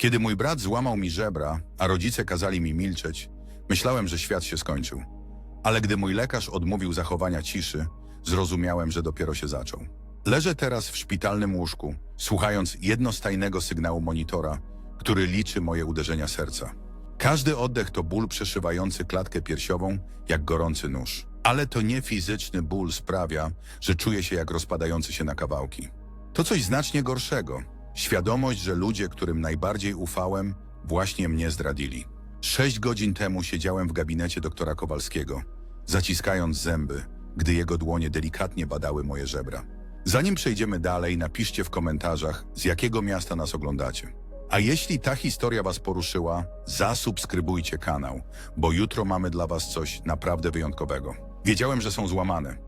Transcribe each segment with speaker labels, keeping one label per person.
Speaker 1: Kiedy mój brat złamał mi żebra, a rodzice kazali mi milczeć, myślałem, że świat się skończył. Ale gdy mój lekarz odmówił zachowania ciszy, zrozumiałem, że dopiero się zaczął. Leżę teraz w szpitalnym łóżku, słuchając jednostajnego sygnału monitora, który liczy moje uderzenia serca. Każdy oddech to ból przeszywający klatkę piersiową, jak gorący nóż. Ale to nie fizyczny ból sprawia, że czuję się jak rozpadający się na kawałki. To coś znacznie gorszego. Świadomość, że ludzie, którym najbardziej ufałem, właśnie mnie zdradzili. Sześć godzin temu siedziałem w gabinecie doktora Kowalskiego, zaciskając zęby, gdy jego dłonie delikatnie badały moje żebra. Zanim przejdziemy dalej, napiszcie w komentarzach, z jakiego miasta nas oglądacie. A jeśli ta historia Was poruszyła, zasubskrybujcie kanał, bo jutro mamy dla Was coś naprawdę wyjątkowego. Wiedziałem, że są złamane.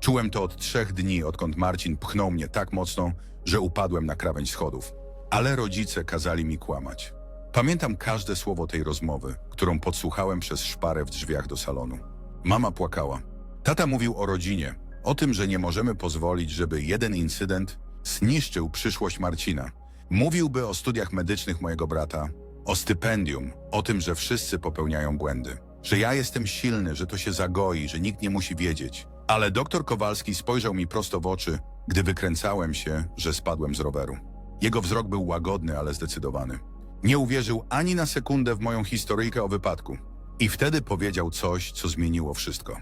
Speaker 1: Czułem to od trzech dni, odkąd Marcin pchnął mnie tak mocno, że upadłem na krawędź schodów. Ale rodzice kazali mi kłamać. Pamiętam każde słowo tej rozmowy, którą podsłuchałem przez szparę w drzwiach do salonu. Mama płakała. Tata mówił o rodzinie, o tym, że nie możemy pozwolić, żeby jeden incydent zniszczył przyszłość Marcina. Mówiłby o studiach medycznych mojego brata, o stypendium, o tym, że wszyscy popełniają błędy, że ja jestem silny, że to się zagoi, że nikt nie musi wiedzieć. Ale doktor Kowalski spojrzał mi prosto w oczy, gdy wykręcałem się, że spadłem z roweru. Jego wzrok był łagodny, ale zdecydowany. Nie uwierzył ani na sekundę w moją historyjkę o wypadku. I wtedy powiedział coś, co zmieniło wszystko.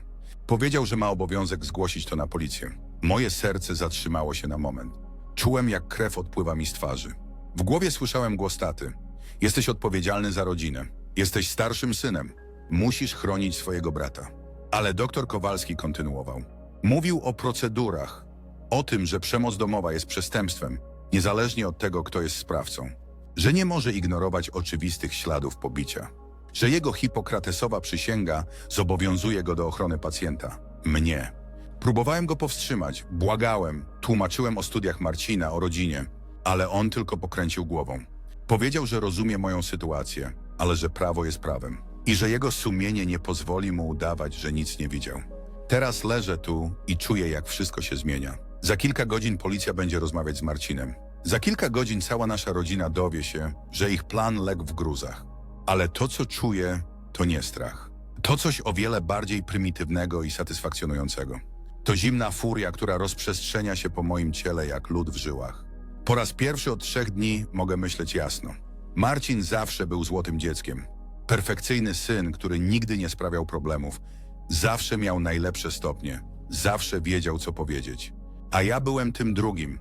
Speaker 1: Powiedział, że ma obowiązek zgłosić to na policję. Moje serce zatrzymało się na moment. Czułem, jak krew odpływa mi z twarzy. W głowie słyszałem głos taty. Jesteś odpowiedzialny za rodzinę. Jesteś starszym synem. Musisz chronić swojego brata. Ale doktor Kowalski kontynuował. Mówił o procedurach, o tym, że przemoc domowa jest przestępstwem, niezależnie od tego, kto jest sprawcą. Że nie może ignorować oczywistych śladów pobicia. Że jego hipokratesowa przysięga zobowiązuje go do ochrony pacjenta. Mnie. Próbowałem go powstrzymać, błagałem, tłumaczyłem o studiach Marcina, o rodzinie, ale on tylko pokręcił głową. Powiedział, że rozumie moją sytuację, ale że prawo jest prawem i że jego sumienie nie pozwoli mu udawać, że nic nie widział. Teraz leżę tu i czuję, jak wszystko się zmienia. Za kilka godzin policja będzie rozmawiać z Marcinem. Za kilka godzin cała nasza rodzina dowie się, że ich plan legł w gruzach. Ale to, co czuję, to nie strach. To coś o wiele bardziej prymitywnego i satysfakcjonującego. To zimna furia, która rozprzestrzenia się po moim ciele jak lód w żyłach. Po raz pierwszy od trzech dni mogę myśleć jasno. Marcin zawsze był złotym dzieckiem. Perfekcyjny syn, który nigdy nie sprawiał problemów. Zawsze miał najlepsze stopnie. Zawsze wiedział, co powiedzieć. A ja byłem tym drugim.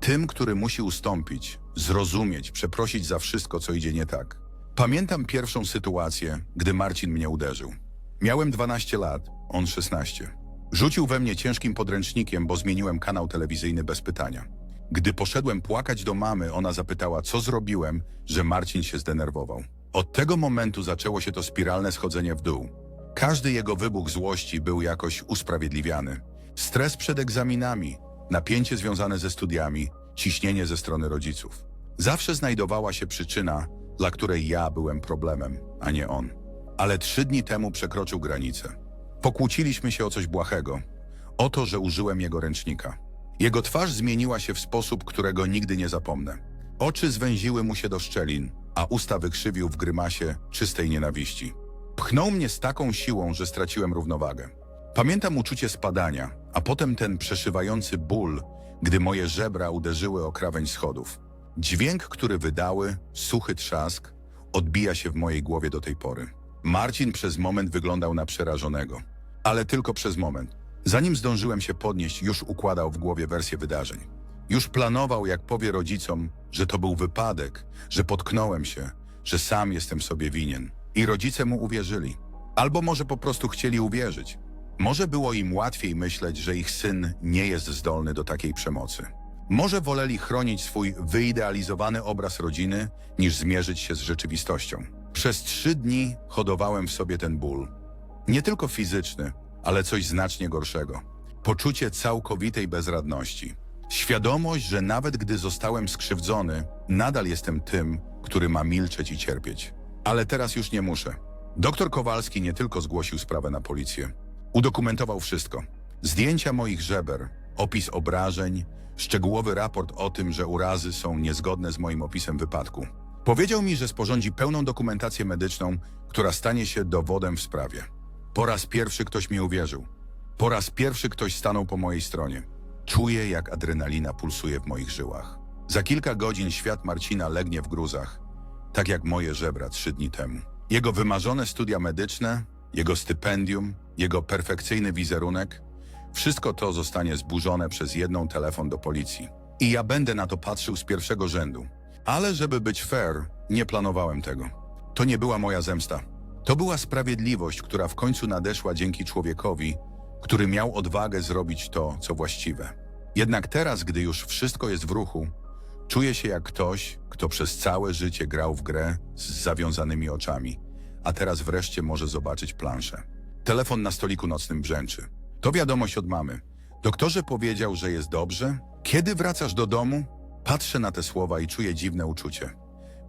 Speaker 1: Tym, który musi ustąpić, zrozumieć, przeprosić za wszystko, co idzie nie tak. Pamiętam pierwszą sytuację, gdy Marcin mnie uderzył. Miałem 12 lat, on 16. Rzucił we mnie ciężkim podręcznikiem, bo zmieniłem kanał telewizyjny bez pytania. Gdy poszedłem płakać do mamy, ona zapytała, co zrobiłem, że Marcin się zdenerwował. Od tego momentu zaczęło się to spiralne schodzenie w dół. Każdy jego wybuch złości był jakoś usprawiedliwiany. Stres przed egzaminami, napięcie związane ze studiami, ciśnienie ze strony rodziców. Zawsze znajdowała się przyczyna, dla której ja byłem problemem, a nie on. Ale trzy dni temu przekroczył granicę. Pokłóciliśmy się o coś błahego. O to, że użyłem jego ręcznika. Jego twarz zmieniła się w sposób, którego nigdy nie zapomnę. Oczy zwęziły mu się do szczelin, a usta wykrzywił w grymasie czystej nienawiści. Pchnął mnie z taką siłą, że straciłem równowagę. Pamiętam uczucie spadania, a potem ten przeszywający ból, gdy moje żebra uderzyły o krawędź schodów. Dźwięk, który wydały, suchy trzask, odbija się w mojej głowie do tej pory. Marcin przez moment wyglądał na przerażonego, ale tylko przez moment. Zanim zdążyłem się podnieść, już układał w głowie wersję wydarzeń. Już planował, jak powie rodzicom, że to był wypadek, że potknąłem się, że sam jestem sobie winien. I rodzice mu uwierzyli. Albo może po prostu chcieli uwierzyć. Może było im łatwiej myśleć, że ich syn nie jest zdolny do takiej przemocy. Może woleli chronić swój wyidealizowany obraz rodziny, niż zmierzyć się z rzeczywistością. Przez trzy dni hodowałem w sobie ten ból. Nie tylko fizyczny, ale coś znacznie gorszego. Poczucie całkowitej bezradności. Świadomość, że nawet gdy zostałem skrzywdzony, nadal jestem tym, który ma milczeć i cierpieć. Ale teraz już nie muszę. Doktor Kowalski nie tylko zgłosił sprawę na policję. Udokumentował wszystko. Zdjęcia moich żeber, opis obrażeń, szczegółowy raport o tym, że urazy są niezgodne z moim opisem wypadku. Powiedział mi, że sporządzi pełną dokumentację medyczną, która stanie się dowodem w sprawie. Po raz pierwszy ktoś mi uwierzył. Po raz pierwszy ktoś stanął po mojej stronie. Czuję, jak adrenalina pulsuje w moich żyłach. Za kilka godzin świat Marcina legnie w gruzach, tak jak moje żebra trzy dni temu. Jego wymarzone studia medyczne, jego stypendium, jego perfekcyjny wizerunek, wszystko to zostanie zburzone przez jedną telefon do policji. I ja będę na to patrzył z pierwszego rzędu. Ale żeby być fair, nie planowałem tego. To nie była moja zemsta. To była sprawiedliwość, która w końcu nadeszła dzięki człowiekowi, który miał odwagę zrobić to, co właściwe. Jednak teraz, gdy już wszystko jest w ruchu, czuję się jak ktoś, kto przez całe życie grał w grę z zawiązanymi oczami, a teraz wreszcie może zobaczyć planszę. Telefon na stoliku nocnym brzęczy. To wiadomość od mamy. Doktorze powiedział, że jest dobrze. Kiedy wracasz do domu? Patrzę na te słowa i czuję dziwne uczucie.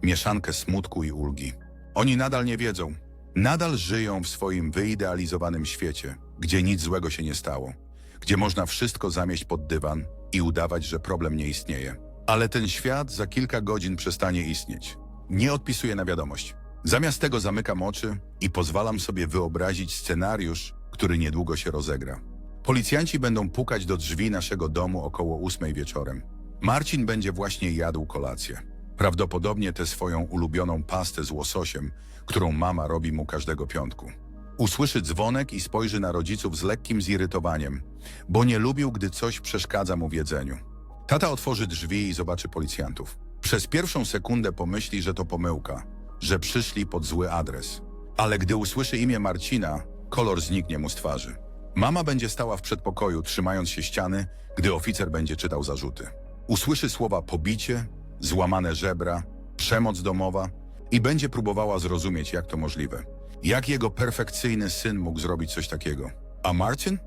Speaker 1: Mieszankę smutku i ulgi. Oni nadal nie wiedzą. Nadal żyją w swoim wyidealizowanym świecie, gdzie nic złego się nie stało. Gdzie można wszystko zamieść pod dywan i udawać, że problem nie istnieje. Ale ten świat za kilka godzin przestanie istnieć. Nie odpisuję na wiadomość. Zamiast tego zamykam oczy i pozwalam sobie wyobrazić scenariusz, który niedługo się rozegra. Policjanci będą pukać do drzwi naszego domu około ósmej wieczorem. Marcin będzie właśnie jadł kolację. Prawdopodobnie tę swoją ulubioną pastę z łososiem, którą mama robi mu każdego piątku. Usłyszy dzwonek i spojrzy na rodziców z lekkim zirytowaniem, bo nie lubił, gdy coś przeszkadza mu w jedzeniu. Tata otworzy drzwi i zobaczy policjantów. Przez pierwszą sekundę pomyśli, że to pomyłka, że przyszli pod zły adres. Ale gdy usłyszy imię Marcina, kolor zniknie mu z twarzy. Mama będzie stała w przedpokoju, trzymając się ściany, gdy oficer będzie czytał zarzuty. Usłyszy słowa pobicie, złamane żebra, przemoc domowa i będzie próbowała zrozumieć, jak to możliwe. Jak jego perfekcyjny syn mógł zrobić coś takiego? A Marcin?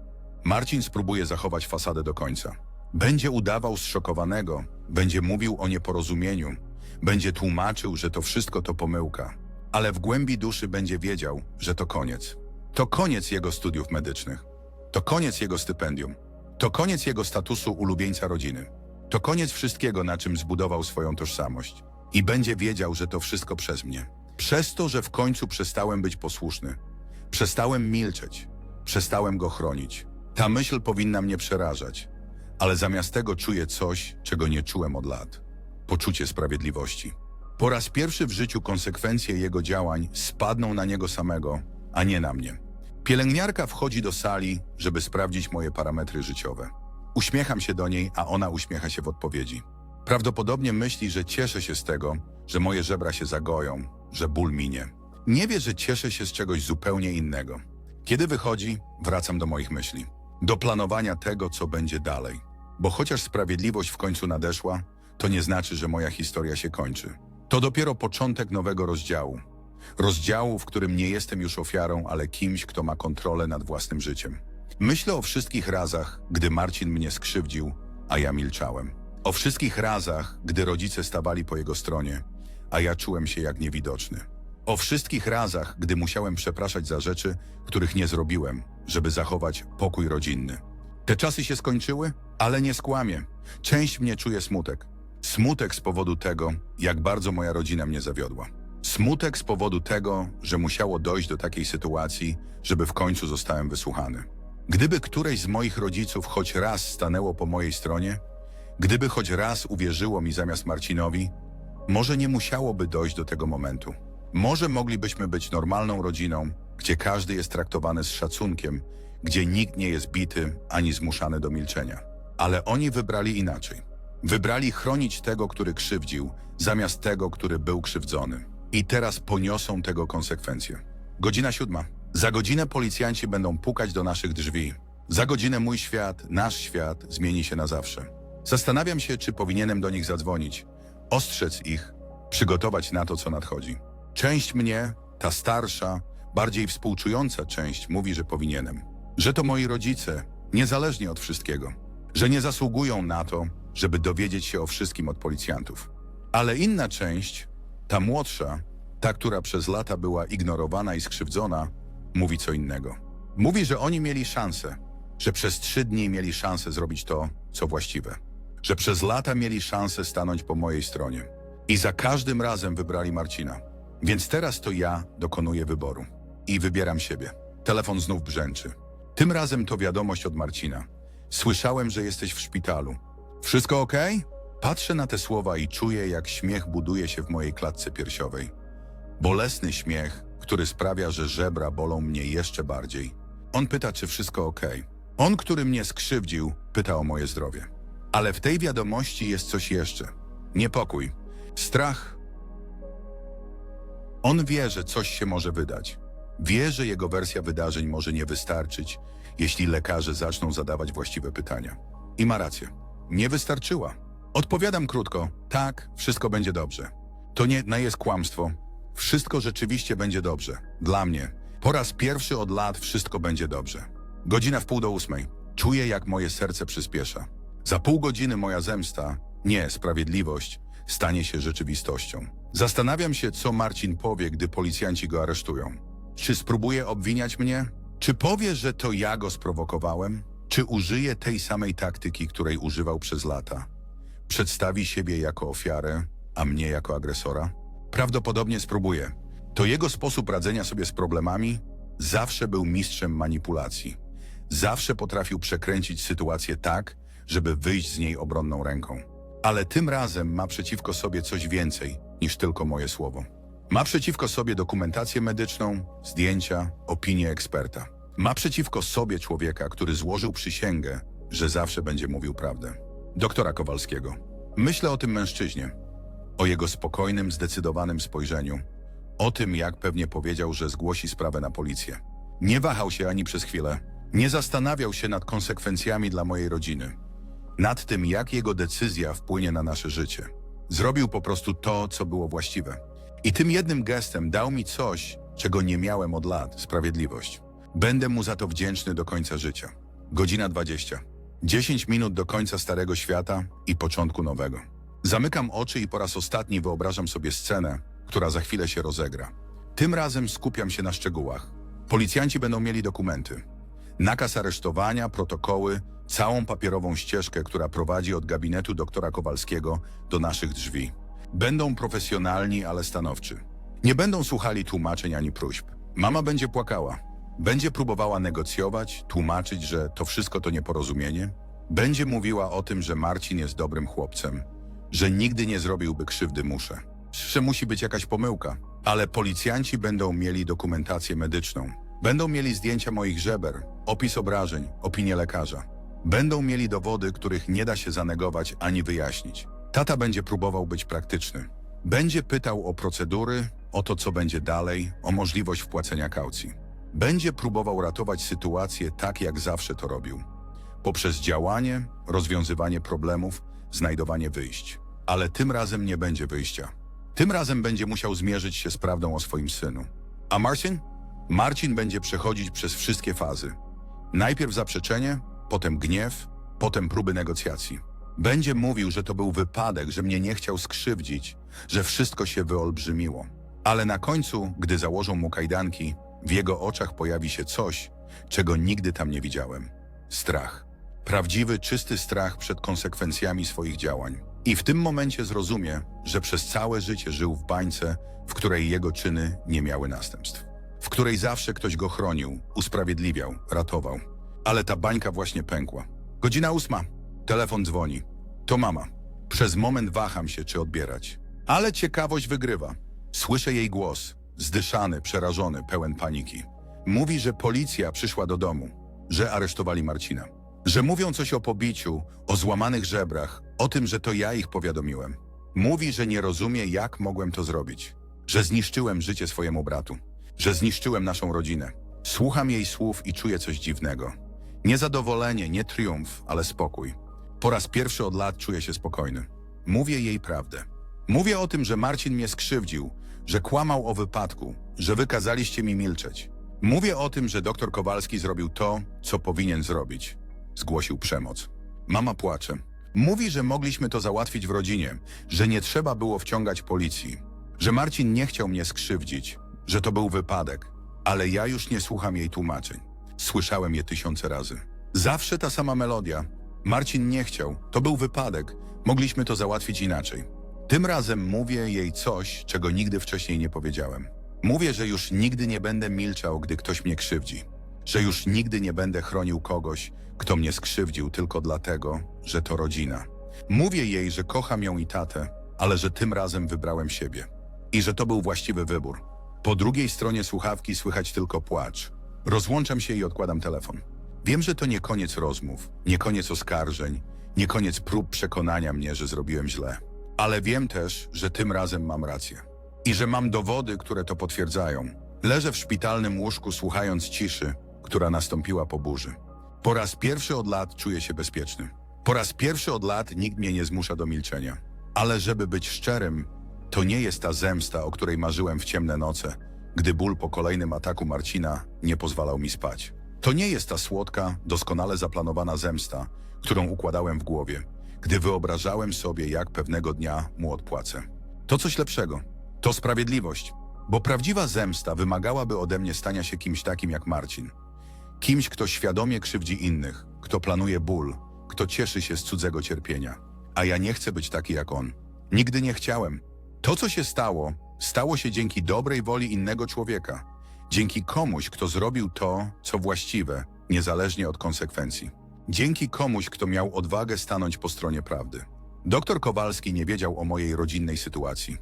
Speaker 1: Marcin spróbuje zachować fasadę do końca. Będzie udawał zszokowanego, będzie mówił o nieporozumieniu, będzie tłumaczył, że to wszystko to pomyłka, ale w głębi duszy będzie wiedział, że to koniec. To koniec jego studiów medycznych. To koniec jego stypendium. To koniec jego statusu ulubieńca rodziny. To koniec wszystkiego, na czym zbudował swoją tożsamość. I będzie wiedział, że to wszystko przez mnie. Przez to, że w końcu przestałem być posłuszny. Przestałem milczeć. Przestałem go chronić. Ta myśl powinna mnie przerażać. Ale zamiast tego czuję coś, czego nie czułem od lat. Poczucie sprawiedliwości. Po raz pierwszy w życiu konsekwencje jego działań spadną na niego samego, a nie na mnie. Pielęgniarka wchodzi do sali, żeby sprawdzić moje parametry życiowe. Uśmiecham się do niej, a ona uśmiecha się w odpowiedzi. Prawdopodobnie myśli, że cieszę się z tego, że moje żebra się zagoją, że ból minie. Nie wie, że cieszę się z czegoś zupełnie innego. Kiedy wychodzi, wracam do moich myśli. Do planowania tego, co będzie dalej. Bo chociaż sprawiedliwość w końcu nadeszła, to nie znaczy, że moja historia się kończy. To dopiero początek nowego rozdziału. Rozdziału, w którym nie jestem już ofiarą, ale kimś, kto ma kontrolę nad własnym życiem. Myślę o wszystkich razach, gdy Marcin mnie skrzywdził, a ja milczałem. O wszystkich razach, gdy rodzice stawali po jego stronie, a ja czułem się jak niewidoczny. O wszystkich razach, gdy musiałem przepraszać za rzeczy, których nie zrobiłem, żeby zachować pokój rodzinny. Te czasy się skończyły, ale nie skłamię. Część mnie czuje smutek. Smutek z powodu tego, jak bardzo moja rodzina mnie zawiodła. Smutek z powodu tego, że musiało dojść do takiej sytuacji, żeby w końcu zostałem wysłuchany. Gdyby któreś z moich rodziców choć raz stanęło po mojej stronie, gdyby choć raz uwierzyło mi zamiast Marcinowi, może nie musiałoby dojść do tego momentu. Może moglibyśmy być normalną rodziną, gdzie każdy jest traktowany z szacunkiem, gdzie nikt nie jest bity ani zmuszany do milczenia. Ale oni wybrali inaczej. Wybrali chronić tego, który krzywdził, zamiast tego, który był krzywdzony. I teraz poniosą tego konsekwencje. Godzina siódma. Za godzinę policjanci będą pukać do naszych drzwi. Za godzinę mój świat, nasz świat zmieni się na zawsze. Zastanawiam się, czy powinienem do nich zadzwonić, ostrzec ich, przygotować na to, co nadchodzi. Część mnie, ta starsza, bardziej współczująca część mówi, że powinienem. Że to moi rodzice, niezależnie od wszystkiego. Że nie zasługują na to, żeby dowiedzieć się o wszystkim od policjantów. Ale inna część, ta młodsza, ta, która przez lata była ignorowana i skrzywdzona, mówi co innego. Mówi, że oni mieli szansę, że przez trzy dni mieli szansę zrobić to, co właściwe. Że przez lata mieli szansę stanąć po mojej stronie. I za każdym razem wybrali Marcina. Więc teraz to ja dokonuję wyboru. I wybieram siebie. Telefon znów brzęczy. Tym razem to wiadomość od Marcina. Słyszałem, że jesteś w szpitalu. Wszystko ok? Patrzę na te słowa i czuję, jak śmiech buduje się w mojej klatce piersiowej. Bolesny śmiech, który sprawia, że żebra bolą mnie jeszcze bardziej. On pyta, czy wszystko ok. On, który mnie skrzywdził, pyta o moje zdrowie. Ale w tej wiadomości jest coś jeszcze. Niepokój, strach. On wie, że coś się może wydać. Wie, że jego wersja wydarzeń może nie wystarczyć, jeśli lekarze zaczną zadawać właściwe pytania. I ma rację. Nie wystarczyła. Odpowiadam krótko: tak, wszystko będzie dobrze. To nie jest kłamstwo. Wszystko rzeczywiście będzie dobrze. Dla mnie. Po raz pierwszy od lat wszystko będzie dobrze. Godzina w pół do ósmej. Czuję, jak moje serce przyspiesza. Za pół godziny moja zemsta, nie sprawiedliwość, stanie się rzeczywistością. Zastanawiam się, co Marcin powie, gdy policjanci go aresztują. Czy spróbuje obwiniać mnie? Czy powie, że to ja go sprowokowałem? Czy użyje tej samej taktyki, której używał przez lata? Przedstawi siebie jako ofiarę, a mnie jako agresora? Prawdopodobnie spróbuje. To jego sposób radzenia sobie z problemami zawsze był mistrzem manipulacji. Zawsze potrafił przekręcić sytuację tak, żeby wyjść z niej obronną ręką. Ale tym razem ma przeciwko sobie coś więcej niż tylko moje słowo. Ma przeciwko sobie dokumentację medyczną, zdjęcia, opinię eksperta. Ma przeciwko sobie człowieka, który złożył przysięgę, że zawsze będzie mówił prawdę. Doktora Kowalskiego. Myślę o tym mężczyźnie. O jego spokojnym, zdecydowanym spojrzeniu. O tym, jak pewnie powiedział, że zgłosi sprawę na policję. Nie wahał się ani przez chwilę. Nie zastanawiał się nad konsekwencjami dla mojej rodziny. Nad tym, jak jego decyzja wpłynie na nasze życie. Zrobił po prostu to, co było właściwe. I tym jednym gestem dał mi coś, czego nie miałem od lat sprawiedliwość. Będę mu za to wdzięczny do końca życia. Godzina 20. 10 minut do końca starego świata i początku nowego. Zamykam oczy i po raz ostatni wyobrażam sobie scenę, która za chwilę się rozegra. Tym razem skupiam się na szczegółach. Policjanci będą mieli dokumenty. Nakaz aresztowania, protokoły, całą papierową ścieżkę, która prowadzi od gabinetu doktora Kowalskiego do naszych drzwi. Będą profesjonalni, ale stanowczy. Nie będą słuchali tłumaczeń ani próśb. Mama będzie płakała. Będzie próbowała negocjować, tłumaczyć, że to wszystko to nieporozumienie. Będzie mówiła o tym, że Marcin jest dobrym chłopcem, że nigdy nie zrobiłby krzywdy muszę, że musi być jakaś pomyłka. Ale policjanci będą mieli dokumentację medyczną. Będą mieli zdjęcia moich żeber, opis obrażeń, opinię lekarza. Będą mieli dowody, których nie da się zanegować ani wyjaśnić. Tata będzie próbował być praktyczny. Będzie pytał o procedury, o to, co będzie dalej, o możliwość wpłacenia kaucji. Będzie próbował ratować sytuację tak, jak zawsze to robił. Poprzez działanie, rozwiązywanie problemów, znajdowanie wyjść. Ale tym razem nie będzie wyjścia. Tym razem będzie musiał zmierzyć się z prawdą o swoim synu. A Marcin? Marcin będzie przechodzić przez wszystkie fazy. Najpierw zaprzeczenie, potem gniew, potem próby negocjacji. Będzie mówił, że to był wypadek, że mnie nie chciał skrzywdzić, że wszystko się wyolbrzymiło. Ale na końcu, gdy założą mu kajdanki, w jego oczach pojawi się coś, czego nigdy tam nie widziałem. Strach. Prawdziwy, czysty strach przed konsekwencjami swoich działań. I w tym momencie zrozumie, że przez całe życie żył w bańce, w której jego czyny nie miały następstw. W której zawsze ktoś go chronił, usprawiedliwiał, ratował. Ale ta bańka właśnie pękła. Godzina ósma. Telefon dzwoni. To mama. Przez moment waham się, czy odbierać. Ale ciekawość wygrywa. Słyszę jej głos, zdyszany, przerażony, pełen paniki. Mówi, że policja przyszła do domu, że aresztowali Marcina. Że mówią coś o pobiciu, o złamanych żebrach, o tym, że to ja ich powiadomiłem. Mówi, że nie rozumie, jak mogłem to zrobić. Że zniszczyłem życie swojemu bratu. Że zniszczyłem naszą rodzinę. Słucham jej słów i czuję coś dziwnego. Nie zadowolenie, nie triumf, ale spokój. Po raz pierwszy od lat czuję się spokojny. Mówię jej prawdę. Mówię o tym, że Marcin mnie skrzywdził, że kłamał o wypadku, że wykazaliście mi milczeć. Mówię o tym, że doktor Kowalski zrobił to, co powinien zrobić. Zgłosił przemoc. Mama płacze. Mówi, że mogliśmy to załatwić w rodzinie, że nie trzeba było wciągać policji, że Marcin nie chciał mnie skrzywdzić, że to był wypadek, ale ja już nie słucham jej tłumaczeń. Słyszałem je tysiące razy. Zawsze ta sama melodia. Marcin nie chciał, to był wypadek, mogliśmy to załatwić inaczej. Tym razem mówię jej coś, czego nigdy wcześniej nie powiedziałem. Mówię, że już nigdy nie będę milczał, gdy ktoś mnie krzywdzi. Że już nigdy nie będę chronił kogoś, kto mnie skrzywdził tylko dlatego, że to rodzina. Mówię jej, że kocham ją i tatę, ale że tym razem wybrałem siebie. I że to był właściwy wybór. Po drugiej stronie słuchawki słychać tylko płacz. Rozłączam się i odkładam telefon. Wiem, że to nie koniec rozmów, nie koniec oskarżeń, nie koniec prób przekonania mnie, że zrobiłem źle. Ale wiem też, że tym razem mam rację. I że mam dowody, które to potwierdzają. Leżę w szpitalnym łóżku słuchając ciszy, która nastąpiła po burzy. Po raz pierwszy od lat czuję się bezpieczny. Po raz pierwszy od lat nikt mnie nie zmusza do milczenia. Ale żeby być szczerym, to nie jest ta zemsta, o której marzyłem w ciemne noce, gdy ból po kolejnym ataku Marcina nie pozwalał mi spać. To nie jest ta słodka, doskonale zaplanowana zemsta, którą układałem w głowie, gdy wyobrażałem sobie, jak pewnego dnia mu odpłacę. To coś lepszego. To sprawiedliwość, bo prawdziwa zemsta wymagałaby ode mnie stania się kimś takim jak Marcin. Kimś, kto świadomie krzywdzi innych, kto planuje ból, kto cieszy się z cudzego cierpienia. A ja nie chcę być taki jak on. Nigdy nie chciałem. To, co się stało, stało się dzięki dobrej woli innego człowieka. Dzięki komuś, kto zrobił to, co właściwe, niezależnie od konsekwencji. Dzięki komuś, kto miał odwagę stanąć po stronie prawdy. Doktor Kowalski nie wiedział o mojej rodzinnej sytuacji.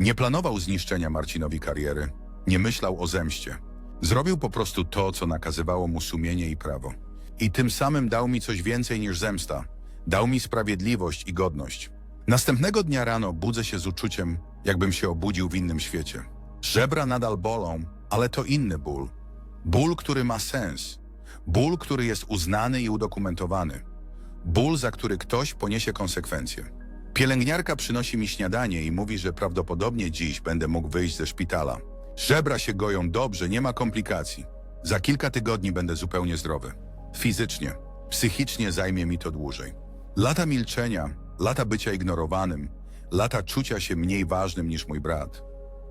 Speaker 1: Nie planował zniszczenia Marcinowi kariery, nie myślał o zemście. Zrobił po prostu to, co nakazywało mu sumienie i prawo. I tym samym dał mi coś więcej niż zemsta. Dał mi sprawiedliwość i godność. Następnego dnia rano budzę się z uczuciem, jakbym się obudził w innym świecie. Żebra nadal bolą, ale to inny ból. Ból, który ma sens. Ból, który jest uznany i udokumentowany. Ból, za który ktoś poniesie konsekwencje. Pielęgniarka przynosi mi śniadanie i mówi, że prawdopodobnie dziś będę mógł wyjść ze szpitala. Żebra się goją dobrze, nie ma komplikacji. Za kilka tygodni będę zupełnie zdrowy. Fizycznie, psychicznie zajmie mi to dłużej. Lata milczenia, lata bycia ignorowanym, lata czucia się mniej ważnym niż mój brat.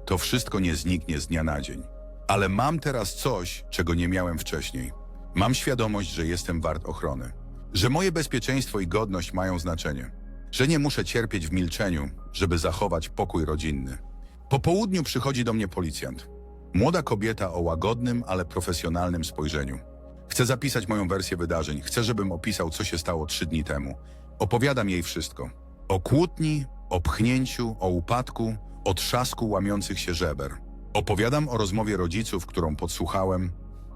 Speaker 1: To wszystko nie zniknie z dnia na dzień. Ale mam teraz coś, czego nie miałem wcześniej. Mam świadomość, że jestem wart ochrony. Że moje bezpieczeństwo i godność mają znaczenie. Że nie muszę cierpieć w milczeniu, żeby zachować pokój rodzinny. Po południu przychodzi do mnie policjant. Młoda kobieta o łagodnym, ale profesjonalnym spojrzeniu. Chce zapisać moją wersję wydarzeń. Chce, żebym opisał, co się stało trzy dni temu. Opowiadam jej wszystko. O kłótni, o pchnięciu, o upadku, o trzasku łamiących się żeber. Opowiadam o rozmowie rodziców, którą podsłuchałem,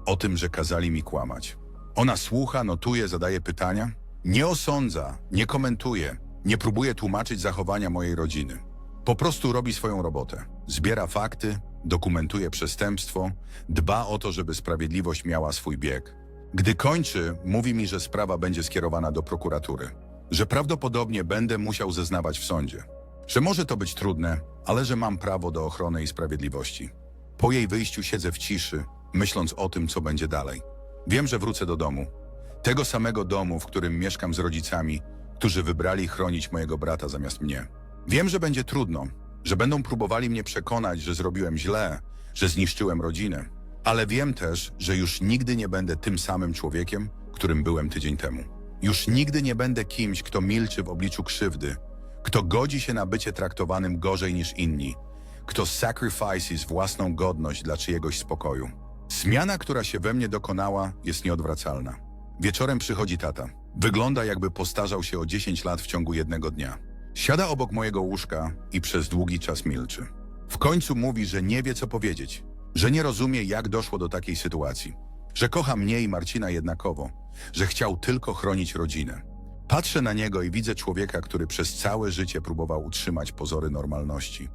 Speaker 1: o tym, że kazali mi kłamać. Ona słucha, notuje, zadaje pytania. Nie osądza, nie komentuje, nie próbuje tłumaczyć zachowania mojej rodziny. Po prostu robi swoją robotę. Zbiera fakty, dokumentuje przestępstwo, dba o to, żeby sprawiedliwość miała swój bieg. Gdy kończy, mówi mi, że sprawa będzie skierowana do prokuratury. Że prawdopodobnie będę musiał zeznawać w sądzie. Że może to być trudne, ale że mam prawo do ochrony i sprawiedliwości. Po jej wyjściu siedzę w ciszy, myśląc o tym, co będzie dalej. Wiem, że wrócę do domu. Tego samego domu, w którym mieszkam z rodzicami, którzy wybrali chronić mojego brata zamiast mnie. Wiem, że będzie trudno, że będą próbowali mnie przekonać, że zrobiłem źle, że zniszczyłem rodzinę, ale wiem też, że już nigdy nie będę tym samym człowiekiem, którym byłem tydzień temu. Już nigdy nie będę kimś, kto milczy w obliczu krzywdy, kto godzi się na bycie traktowanym gorzej niż inni, kto sacrifices własną godność dla czyjegoś spokoju. Zmiana, która się we mnie dokonała, jest nieodwracalna. Wieczorem przychodzi tata. Wygląda jakby postarzał się o 10 lat w ciągu jednego dnia. Siada obok mojego łóżka i przez długi czas milczy. W końcu mówi, że nie wie co powiedzieć, że nie rozumie jak doszło do takiej sytuacji, że kocha mnie i Marcina jednakowo, że chciał tylko chronić rodzinę. Patrzę na niego i widzę człowieka, który przez całe życie próbował utrzymać pozory normalności.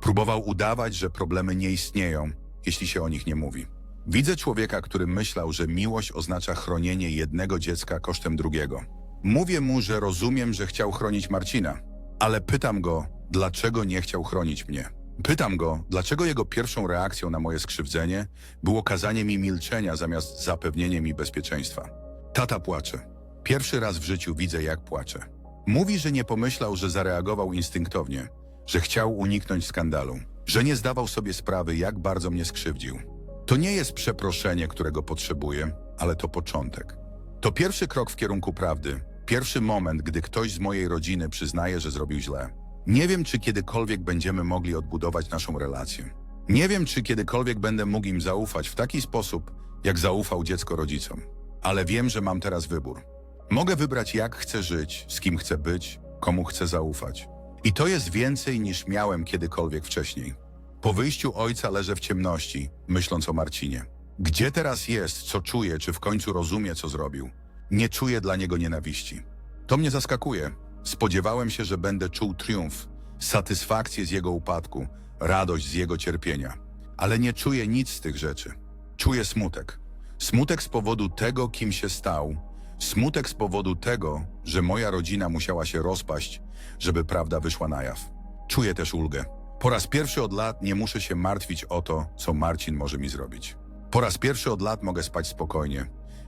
Speaker 1: Próbował udawać, że problemy nie istnieją, jeśli się o nich nie mówi. Widzę człowieka, który myślał, że miłość oznacza chronienie jednego dziecka kosztem drugiego. Mówię mu, że rozumiem, że chciał chronić Marcina, ale pytam go, dlaczego nie chciał chronić mnie. Pytam go, dlaczego jego pierwszą reakcją na moje skrzywdzenie było kazanie mi milczenia zamiast zapewnienie mi bezpieczeństwa. Tata płacze. Pierwszy raz w życiu widzę, jak płacze. Mówi, że nie pomyślał, że zareagował instynktownie, że chciał uniknąć skandalu, że nie zdawał sobie sprawy, jak bardzo mnie skrzywdził. To nie jest przeproszenie, którego potrzebuję, ale to początek. To pierwszy krok w kierunku prawdy, pierwszy moment, gdy ktoś z mojej rodziny przyznaje, że zrobił źle. Nie wiem, czy kiedykolwiek będziemy mogli odbudować naszą relację. Nie wiem, czy kiedykolwiek będę mógł im zaufać w taki sposób, jak zaufał dziecko rodzicom. Ale wiem, że mam teraz wybór. Mogę wybrać, jak chcę żyć, z kim chcę być, komu chcę zaufać. I to jest więcej niż miałem kiedykolwiek wcześniej. Po wyjściu ojca leżę w ciemności, myśląc o Marcinie. Gdzie teraz jest, co czuje, czy w końcu rozumie, co zrobił? Nie czuję dla niego nienawiści. To mnie zaskakuje. Spodziewałem się, że będę czuł triumf, satysfakcję z jego upadku, radość z jego cierpienia. Ale nie czuję nic z tych rzeczy. Czuję smutek. Smutek z powodu tego, kim się stał. Smutek z powodu tego, że moja rodzina musiała się rozpaść, żeby prawda wyszła na jaw. Czuję też ulgę. Po raz pierwszy od lat nie muszę się martwić o to, co Marcin może mi zrobić. Po raz pierwszy od lat mogę spać spokojnie,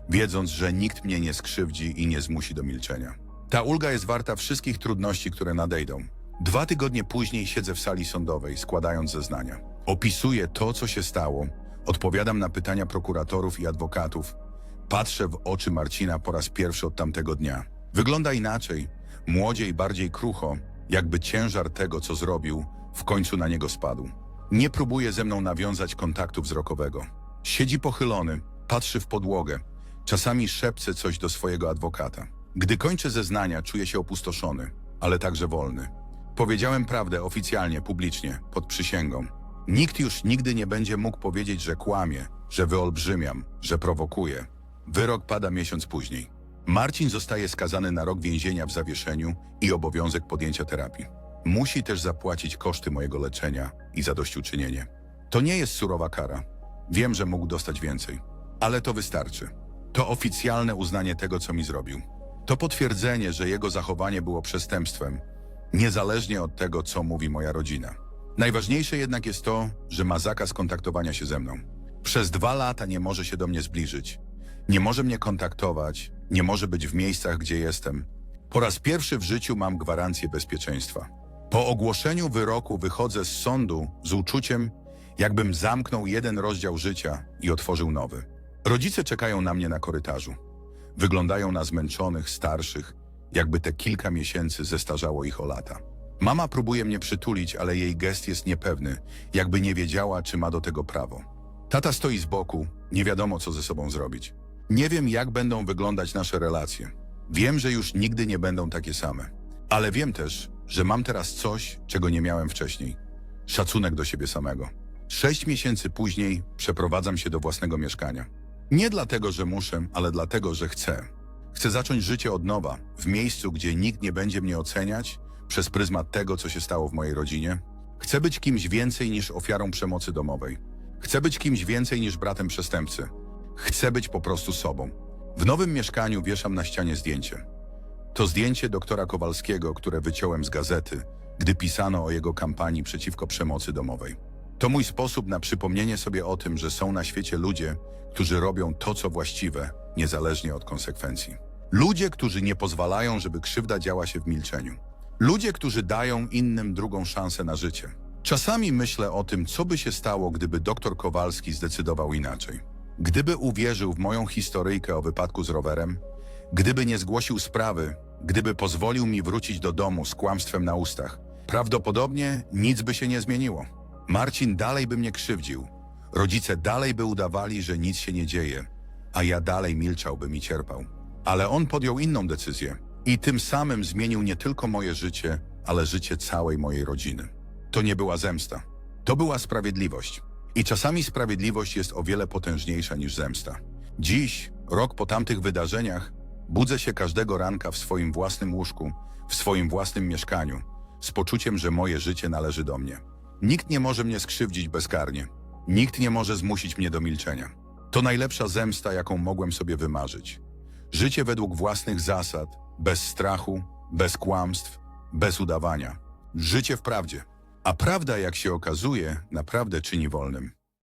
Speaker 1: wiedząc, że nikt mnie nie skrzywdzi i nie zmusi do milczenia. Ta ulga jest warta wszystkich trudności, które nadejdą. Dwa tygodnie później siedzę w sali sądowej, składając zeznania. Opisuję to, co się stało, odpowiadam na pytania prokuratorów i adwokatów, patrzę w oczy Marcina po raz pierwszy od tamtego dnia. Wygląda inaczej, młodziej, bardziej krucho, jakby ciężar tego, co zrobił, w końcu na niego spadł. Nie próbuje ze mną nawiązać kontaktu wzrokowego. Siedzi pochylony, patrzy w podłogę, czasami szepce coś do swojego adwokata. Gdy kończę zeznania, czuję się opustoszony, ale także wolny. Powiedziałem prawdę oficjalnie, publicznie, pod przysięgą. Nikt już nigdy nie będzie mógł powiedzieć, że kłamie, że wyolbrzymiam, że prowokuję. Wyrok pada miesiąc później. Marcin zostaje skazany na rok więzienia w zawieszeniu i obowiązek podjęcia terapii. Musi też zapłacić koszty mojego leczenia i zadośćuczynienie. To nie jest surowa kara. Wiem, że mógł dostać więcej, ale to wystarczy. To oficjalne uznanie tego, co mi zrobił. To potwierdzenie, że jego zachowanie było przestępstwem, niezależnie od tego, co mówi moja rodzina. Najważniejsze jednak jest to, że ma zakaz kontaktowania się ze mną. Przez dwa lata nie może się do mnie zbliżyć. Nie może mnie kontaktować, nie może być w miejscach, gdzie jestem. Po raz pierwszy w życiu mam gwarancję bezpieczeństwa. Po ogłoszeniu wyroku wychodzę z sądu z uczuciem, jakbym zamknął jeden rozdział życia i otworzył nowy. Rodzice czekają na mnie na korytarzu. Wyglądają na zmęczonych, starszych, jakby te kilka miesięcy zestarzało ich o lata. Mama próbuje mnie przytulić, ale jej gest jest niepewny, jakby nie wiedziała, czy ma do tego prawo. Tata stoi z boku, nie wiadomo, co ze sobą zrobić. Nie wiem, jak będą wyglądać nasze relacje. Wiem, że już nigdy nie będą takie same. Ale wiem też, że mam teraz coś, czego nie miałem wcześniej. Szacunek do siebie samego. Sześć miesięcy później przeprowadzam się do własnego mieszkania. Nie dlatego, że muszę, ale dlatego, że chcę. Chcę zacząć życie od nowa, w miejscu, gdzie nikt nie będzie mnie oceniać przez pryzmat tego, co się stało w mojej rodzinie. Chcę być kimś więcej niż ofiarą przemocy domowej. Chcę być kimś więcej niż bratem przestępcy. Chcę być po prostu sobą. W nowym mieszkaniu wieszam na ścianie zdjęcie. To zdjęcie doktora Kowalskiego, które wyciąłem z gazety, gdy pisano o jego kampanii przeciwko przemocy domowej. To mój sposób na przypomnienie sobie o tym, że są na świecie ludzie, którzy robią to, co właściwe, niezależnie od konsekwencji. Ludzie, którzy nie pozwalają, żeby krzywda działa się w milczeniu. Ludzie, którzy dają innym drugą szansę na życie. Czasami myślę o tym, co by się stało, gdyby doktor Kowalski zdecydował inaczej. Gdyby uwierzył w moją historyjkę o wypadku z rowerem, gdyby nie zgłosił sprawy, gdyby pozwolił mi wrócić do domu z kłamstwem na ustach, prawdopodobnie nic by się nie zmieniło. Marcin dalej by mnie krzywdził. Rodzice dalej by udawali, że nic się nie dzieje, a ja dalej milczałbym i cierpał. Ale on podjął inną decyzję i tym samym zmienił nie tylko moje życie, ale życie całej mojej rodziny. To nie była zemsta. To była sprawiedliwość. I czasami sprawiedliwość jest o wiele potężniejsza niż zemsta. Dziś, rok po tamtych wydarzeniach, budzę się każdego ranka w swoim własnym łóżku, w swoim własnym mieszkaniu, z poczuciem, że moje życie należy do mnie. Nikt nie może mnie skrzywdzić bezkarnie. Nikt nie może zmusić mnie do milczenia. To najlepsza zemsta, jaką mogłem sobie wymarzyć. Życie według własnych zasad, bez strachu, bez kłamstw, bez udawania. Życie w prawdzie. A prawda, jak się okazuje, naprawdę czyni wolnym.